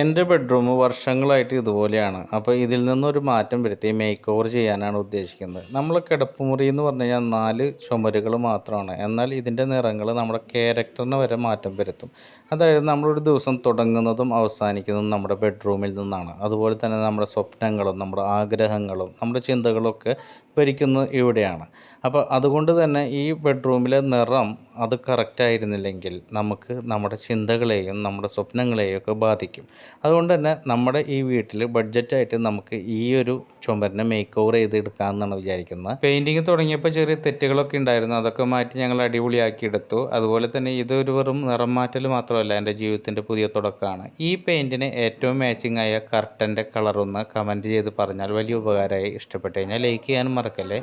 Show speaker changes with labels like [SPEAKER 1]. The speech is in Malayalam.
[SPEAKER 1] എന്റെ ബെഡ്റൂം വർഷങ്ങളായിട്ട് ഇതുപോലെയാണ്. അപ്പോൾ ഇതിൽ നിന്നൊരു മാറ്റം വരുത്തി മേക്ക് ഓവർ ചെയ്യാനാണ് ഉദ്ദേശിക്കുന്നത്. നമ്മൾ കിടപ്പുമുറി എന്ന് പറഞ്ഞു കഴിഞ്ഞാൽ നാല് ചുമരുകൾ മാത്രമാണ്. എന്നാൽ ഇതിന്റെ നിറങ്ങൾ നമ്മുടെ ക്യാരക്ടറിനെ വരെ മാറ്റം വരുത്തും. അതായത് നമ്മളൊരു ദിവസം തുടങ്ങുന്നതും അവസാനിക്കുന്നതും നമ്മുടെ ബെഡ്റൂമിൽ നിന്നാണ്. അതുപോലെ തന്നെ നമ്മുടെ സ്വപ്നങ്ങളും നമ്മുടെ ആഗ്രഹങ്ങളും നമ്മുടെ ചിന്തകളൊക്കെ ഭരിക്കുന്നത് ഇവിടെയാണ്. അപ്പോൾ അതുകൊണ്ട് തന്നെ ഈ ബെഡ്റൂമിലെ നിറം അത് കറക്റ്റ് ആയിരുന്നില്ലെങ്കിൽ നമുക്ക് നമ്മുടെ ചിന്തകളെയും നമ്മുടെ സ്വപ്നങ്ങളെയും ഒക്കെ ബാധിക്കും. അതുകൊണ്ട് തന്നെ നമ്മുടെ ഈ വീട്ടിൽ ബഡ്ജറ്റായിട്ട് നമുക്ക് ഈ ഒരു ചുമരിനെ മേക്ക് ഓവർ ചെയ്തെടുക്കാമെന്നാണ് വിചാരിക്കുന്നത്. പെയിന്റിങ് തുടങ്ങിയപ്പോൾ ചെറിയ തെറ്റുകളൊക്കെ ഉണ്ടായിരുന്നു. അതൊക്കെ മാറ്റി ഞങ്ങൾ അടിപൊളിയാക്കി എടുത്തു. അതുപോലെ തന്നെ ഇതൊരു വെറും നിറം മാറ്റൽ മാത്രമല്ല എന്റെ ജീവിതത്തിന്റെ പുതിയ തുടക്കമാണ്. ഈ പെയിന്റിന് ഏറ്റവും മാച്ചിങ് ആയ കർട്ടന്റെ കളറൊന്ന് കമന്റ് ചെയ്ത് പറഞ്ഞാൽ വലിയ ഉപകാരമായി ഇഷ്ടപ്പെട്ടു കഴിഞ്ഞാൽ ലൈക്ക് ചെയ്യാനും മറക്കല്ലേ?